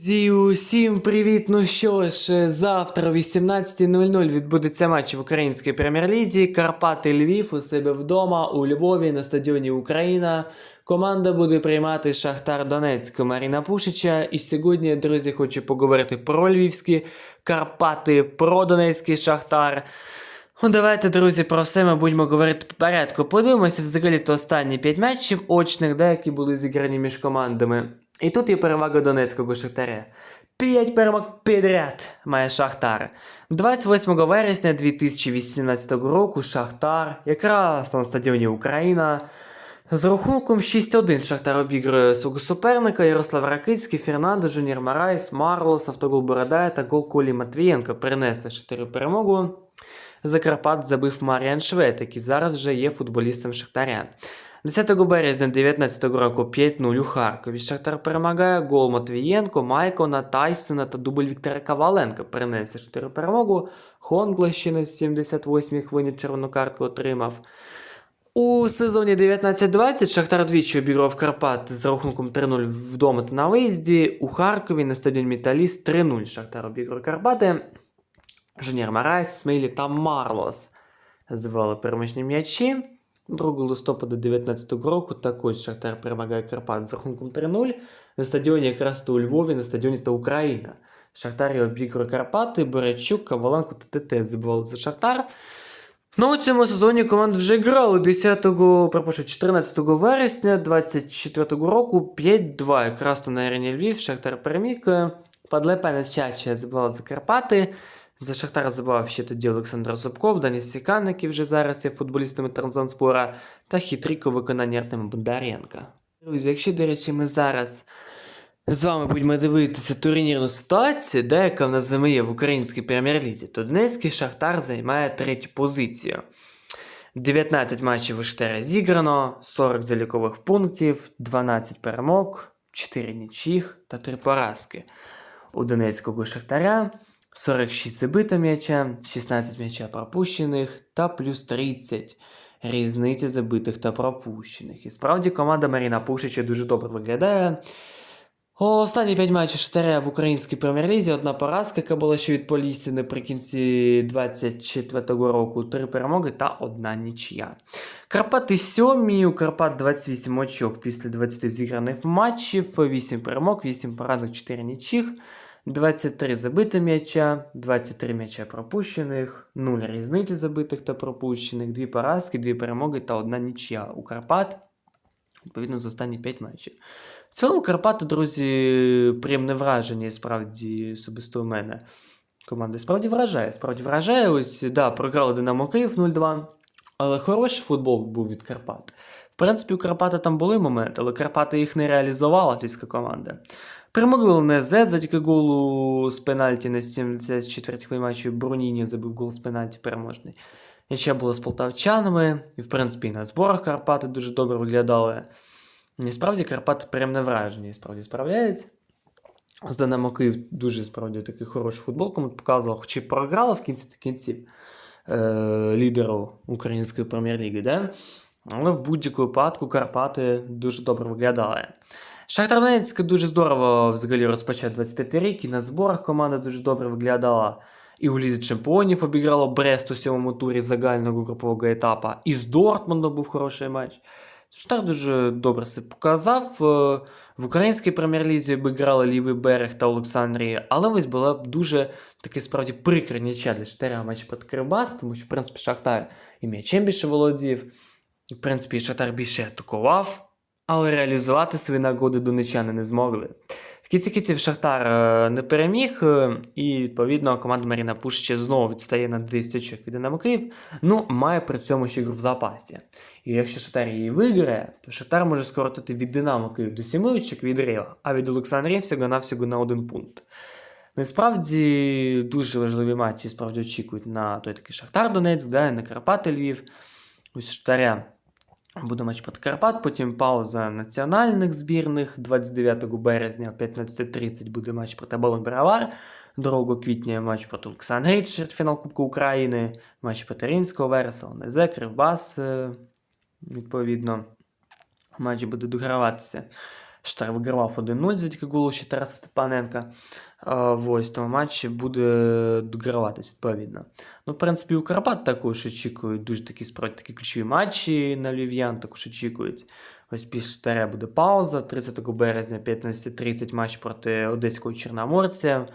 Зі усім привіт! Ну що ж, завтра о 18.00 відбудеться матч в українській прем'єр-лізі. Карпати Львів у себе вдома у Львові на стадіоні Україна. Команда буде приймати Шахтар Донецьк Маріна Пушича. І сьогодні, друзі, хочу поговорити про львівські Карпати, про Донецький Шахтар. Ну, давайте, друзі, про все ми будемо говорити по порядку. Подивимося взагалі то останні 5 матчів очних, да, які були зіграні між командами. І тут є перевага Донецького Шахтаря. 5 перемог підряд має Шахтар. 28 вересня 2018 року Шахтар, якраз на стадіоні Україна. З рахунком 6-1 Шахтар обігрує свого суперника Ярослав Ракицький, Фернандо, Жуніор Марайс, Марлос, автогол Бородай та гол Колі Матвієнко принесли Шахтарю перемогу. Закарпат забив Маріан Швед, який зараз вже є футболістом Шахтаря. 10 березня 2019 року 5-0 у Харкові. Шахтар перемагає гол Матвієнко, Майкона, Тайсона та дубль Віктора Коваленка перенесе 4 перемогу. Хонгла ще на 78-й хвилині червону картку отримав. У сезоні 19-20 Шахтар двічі обіграв Карпат з рахунком 3-0 вдома та на виїзді. У Харкові на стадіоні Металіст 3-0 Шахтар обіграв Карпати. Жунір Марайс, Смейлі та Марлос звали перемічні м'ячі. 2 листопада 2019 року також Шахтар перемагає Карпат з рахунком 3-0 на стадіоні якраз то у Львові, на стадіоні та Україна. Шахтар обігрує Карпати, Борячук, Коваленко та ТТ забивали за Шахтар. Ну, у цьому сезоні команди вже грали 10, перепрошую, 14 вересня 24 року 5-2. Якраз то на арені Львів Шахтар переміг. Подлепене з Чача забивали за Карпати. За Шахтар забивав ще тоді Олександр Зубков, Даніс Сікан, який вже зараз є футболістами Транзанспора, та хитрик у виконанні Артема Бондаренка. Друзі, якщо, до речі, ми зараз з вами будемо дивитися турнірну ситуацію, де яка в нас займає в українській прем'єр-лізі, то Донецький Шахтар займає третю позицію. 19 матчів у Шахтаря зіграно, 40 залікових пунктів, 12 перемог, 4 нічих та 3 поразки. У Донецького Шахтаря 46 забита м'яча, 16 м'яча пропущених та плюс 30 різниці забитих та пропущених. І справді команда Маріна Пушича дуже добре виглядає. Останні 5 матчів Шахтаря в українській прем'єр-лізі, одна поразка, яка була ще від Полісся наприкінці 24-го року, три перемоги та одна нічия. Карпати сьомі, у Карпат 28 очок після 20 зіграних матчів, 8 перемог, 8 поразок, 4 нічих. 23 забити м'яча, 23 м'яча пропущених, 0 різниці забитих та пропущених, 2 поразки, 2 перемоги та одна нічия у Карпат. Відповідно, за останні 5 матчів. В цілому Карпати, друзі, приємне враження, справді, особисто у мене. Команда справді вражає. Справді вражає. Ось, да, програли Динамо Київ 0-2, але хороший футбол був від Карпат. В принципі, у Карпата там були моменти, але Карпати їх не реалізувала львівська команда. Перемогли НЗ завдяки голу з пенальті на 74-й хвилі матчу. Бруніні забив гол з пенальті переможний. Яча була з полтавчанами, і, в принципі, на зборах Карпати дуже добре виглядали. І справді Карпати приємне враження, і справді справляється. З Динамо Київ дуже справді такий хороший футбол, кому показував, хоч і програла в кінці кінців е- лідеру української прем'єр-ліги, да? але в будь-якому випадку Карпати дуже добре виглядали. Шахтар Донецьк дуже здорово взагалі розпочав 25 рік, і на зборах команда дуже добре виглядала. І у Лізі Чемпіонів обіграло Брест у сьомому турі загального групового етапа. І з Дортмундом був хороший матч. Шахтар дуже добре себе показав. Е, В українській прем'єр-лізі обіграли Лівий берег та Олександрія, але ось була дуже таке справді прикра для Шахтаря матч проти Кривбас, тому що, в принципі, Шахтар і м'ячем більше володів, в принципі, Шахтар більше атакував, але реалізувати свої нагоди донечани не змогли. В кінці кінців Шахтар е, не переміг, е, і відповідно команда Маріна Пушича знову відстає на 10 очок від Динамо Київ, ну має при цьому ще гру в запасі. І якщо Шахтар її виграє, то Шахтар може скоротити від Динамо Київ до 7 очок від Ріва, а від Олександрії всього-навсього на один пункт. Насправді дуже важливі матчі справді очікують на той такий Шахтар Донецьк, да, на Карпати Львів. Ось Шахтаря Буде матч проти Карпат, потім пауза національних збірних. 29 березня о 15.30 буде матч проти Болон Бравар. 2 квітня матч проти Олександрії, фінал Кубку України, матч проти Рінського Вереса, ОНЗ, Кривбас, е, відповідно. Матч буде дограватися. Шахтар вигравав 1-0 завдяки голу ще Тараса Степаненка. Ось, тому матч буде дограватись, відповідно. Ну, в принципі, у Карпат також очікують дуже такі справді такі ключові матчі на Львів'ян також очікують. Ось після Штаря буде пауза. 30 березня 15.30 матч проти Одеського Чорноморця.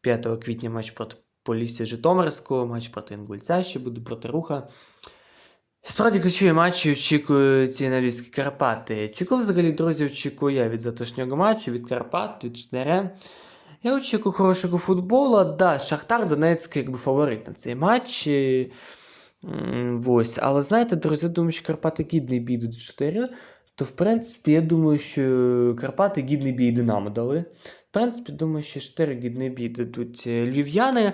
5 квітня матч проти Полісся Житомирського, матч проти Інгульця ще буде проти Руха. Справді ключові матчі очікують ці Львівські Карпати. Чого взагалі, друзі, очікую я від завтрашнього матчу, від Карпат, від Штаря. Я очікую хорошого футболу. Да, Шахтар Донецьк якби фаворит на цей матч. Ось. Але знаєте, друзі, я думаю, що Карпати гідний бій до 4, то в принципі я думаю, що Карпати гідний бій Динамо дали. В принципі, думаю, що 4 гідний бій дадуть е, львів'яни.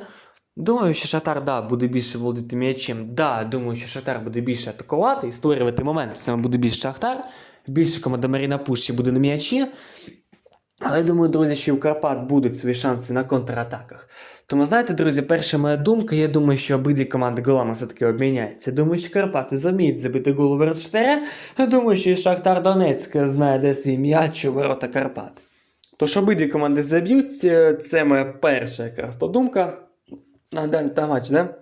Думаю, що Шатар да, буде більше володіти м'ячем. Да, думаю, що Шатар буде більше атакувати і створювати моменти. Саме буде більше Шахтар. Більше команда Маріна Пущі буде на м'ячі. Але думаю, друзі, що у Карпат будуть свої шанси на контратаках. Тому, знаєте, друзі, перша моя думка, я думаю, що обидві команди голами все-таки обміняються. Думаю, що Карпати зуміють забити гол у ворот Штаря. Думаю, що і Шахтар Донецьк знайде свій м'яч у ворота Карпат. Тож обидві команди заб'ються, це моя перша якраз то думка на даний та матч, да?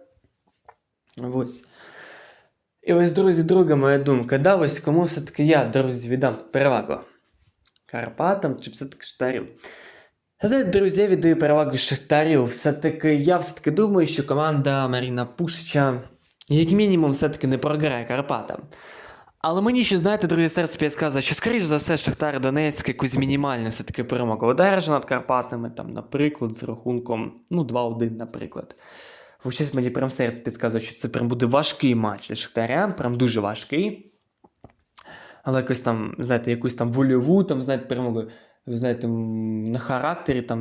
Ось. І ось, друзі, друга моя думка. Да, ось кому все-таки я, друзі, віддам перевагу. Карпатам чи все-таки Шахтарю? Знаєте, друзі, я віддаю перевагу Шахтарю. Все-таки я все-таки думаю, що команда Маріна Пуща, як мінімум, все-таки не програє Карпатам. Але мені ще, знаєте, друзі, серце підказує, що, скоріш за все, Шахтар Донецьк якусь мінімальну все-таки перемогу одержа над Карпатами, там, наприклад, з рахунком, ну, 2-1, наприклад. Ось щось мені прям серце підказує, що це прям буде важкий матч для Шахтаря, прям дуже важкий. Але якось там, знаєте, якусь там вольову, там, знаєте, перемогу, ви знаєте, на характері, там,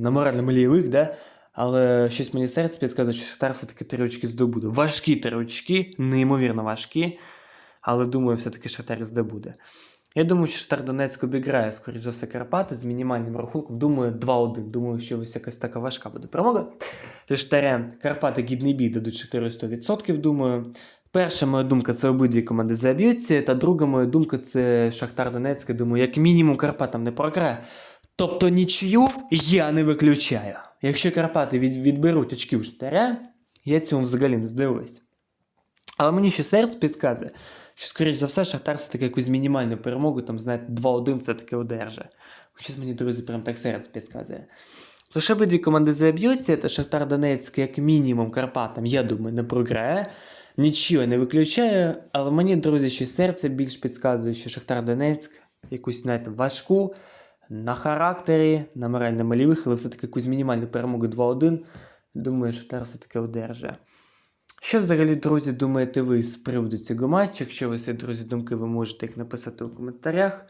на морально-малійових, да? Але щось мені серце підказує, що Шахтар все-таки три очки здобуде. Важкі три очки, неймовірно важкі. Але думаю, все-таки Шахтар здобуде. Я думаю, що Шахтар Донецьк обіграє, скоріш за все, Карпати з мінімальним рахунком. Думаю, 2-1. Думаю, що ось якась така важка буде перемога. Для Шахтаря Карпати гідний бій дадуть 400%, думаю. Перша моя думка це обидві команди заб'ються, та друга моя думка це Шахтар Донецьк. Думаю, як мінімум Карпатам не програє. Тобто нічию я не виключаю. Якщо Карпати від, відберуть очки у Шахтаря, я цьому взагалі не здивуюсь. Але мені ще серце підказує, що, скоріш за все, Шахтар все-таки якусь мінімальну перемогу, там, знаєте, 2-1 все-таки одержить. Щось мені, друзі, прям так серце підказує. Тож обидві команди заб'ються, та Шахтар Донецьк, як мінімум, Карпатам, я думаю, не програє. Нічого не виключає, але мені, друзі, ще серце більш підказує, що Шахтар Донецьк якусь, знаєте, важку на характері, на морально-малівих, але все-таки якусь мінімальну перемогу 2-1. Думаю, Шахтар все-таки одержить. Що взагалі, друзі, думаєте ви з приводу цього матчу? Якщо ви свої друзі думки, ви можете їх написати у коментарях.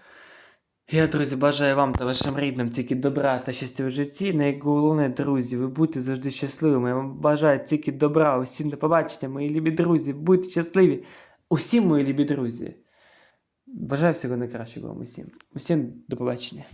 Я, друзі, бажаю вам та вашим рідним тільки добра та щастя в житті. Найголовне, друзі, ви будьте завжди щасливими. Я вам бажаю тільки добра. Усім до побачення, мої любі друзі. Будьте щасливі. Усім, мої любі друзі. Бажаю всього найкращого вам усім. Усім до побачення.